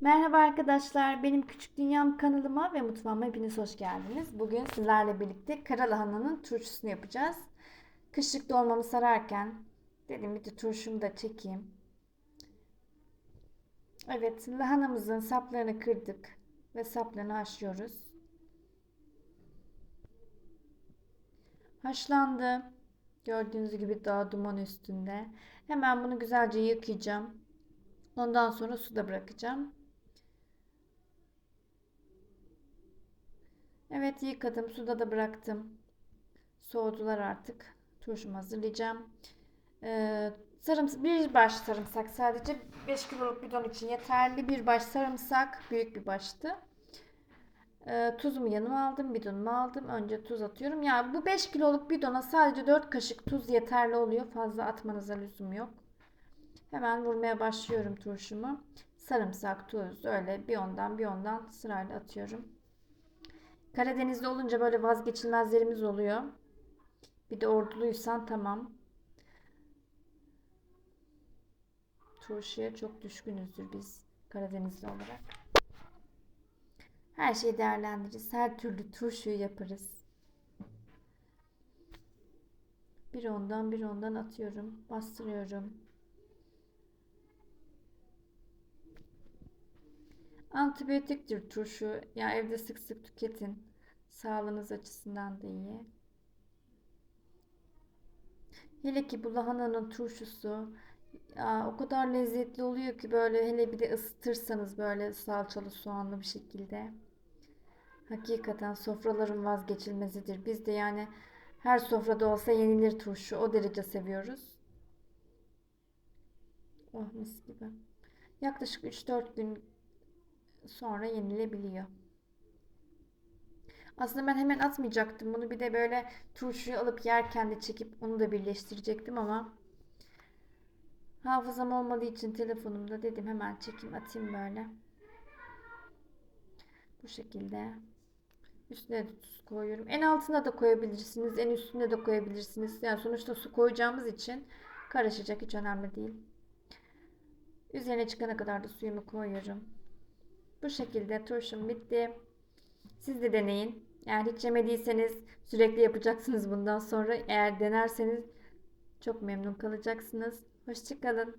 Merhaba arkadaşlar, benim Küçük Dünyam kanalıma ve mutfağıma hepiniz hoş geldiniz. Bugün sizlerle birlikte kara lahananın turşusunu yapacağız. Kışlık dolmamı sararken dedim bir de turşumu da çekeyim. Evet, lahanamızın saplarını kırdık ve saplarını haşlıyoruz. Haşlandı. Gördüğünüz gibi daha duman üstünde. Hemen bunu güzelce yıkayacağım. Ondan sonra suda bırakacağım. Evet yıkadım. Suda da bıraktım. Soğudular artık. Turşumu hazırlayacağım. Ee, sarımsak, bir baş sarımsak sadece 5 kiloluk bidon için yeterli. Bir baş sarımsak büyük bir baştı. Ee, tuzumu yanıma aldım. Bidonumu aldım. Önce tuz atıyorum. Ya bu 5 kiloluk bidona sadece 4 kaşık tuz yeterli oluyor. Fazla atmanıza lüzum yok. Hemen vurmaya başlıyorum turşumu. Sarımsak, tuz öyle bir ondan bir ondan sırayla atıyorum. Karadeniz'de olunca böyle vazgeçilmezlerimiz oluyor. Bir de orduluysan tamam. Turşuya çok düşkünüzdür biz Karadenizli olarak. Her şeyi değerlendiririz. Her türlü turşuyu yaparız. Bir ondan bir ondan atıyorum. Bastırıyorum. Antibiyotiktir turşu. Ya evde sık sık tüketin. Sağlığınız açısından da iyi. Hele ki bu lahananın turşusu ya, o kadar lezzetli oluyor ki böyle hele bir de ısıtırsanız böyle salçalı soğanlı bir şekilde. Hakikaten sofraların vazgeçilmezidir. Biz de yani her sofrada olsa yenilir turşu. O derece seviyoruz. Oh mis gibi. Yaklaşık 3-4 gün sonra yenilebiliyor. Aslında ben hemen atmayacaktım. Bunu bir de böyle turşuyu alıp yerken de çekip onu da birleştirecektim ama hafızam olmadığı için telefonumda dedim hemen çekeyim atayım böyle. Bu şekilde. Üstüne de tuz koyuyorum. En altına da koyabilirsiniz. En üstüne de koyabilirsiniz. Yani sonuçta su koyacağımız için karışacak. Hiç önemli değil. Üzerine çıkana kadar da suyumu koyuyorum. Bu şekilde turşum bitti. Siz de deneyin. Eğer hiç yemediyseniz sürekli yapacaksınız bundan sonra. Eğer denerseniz çok memnun kalacaksınız. Hoşçakalın.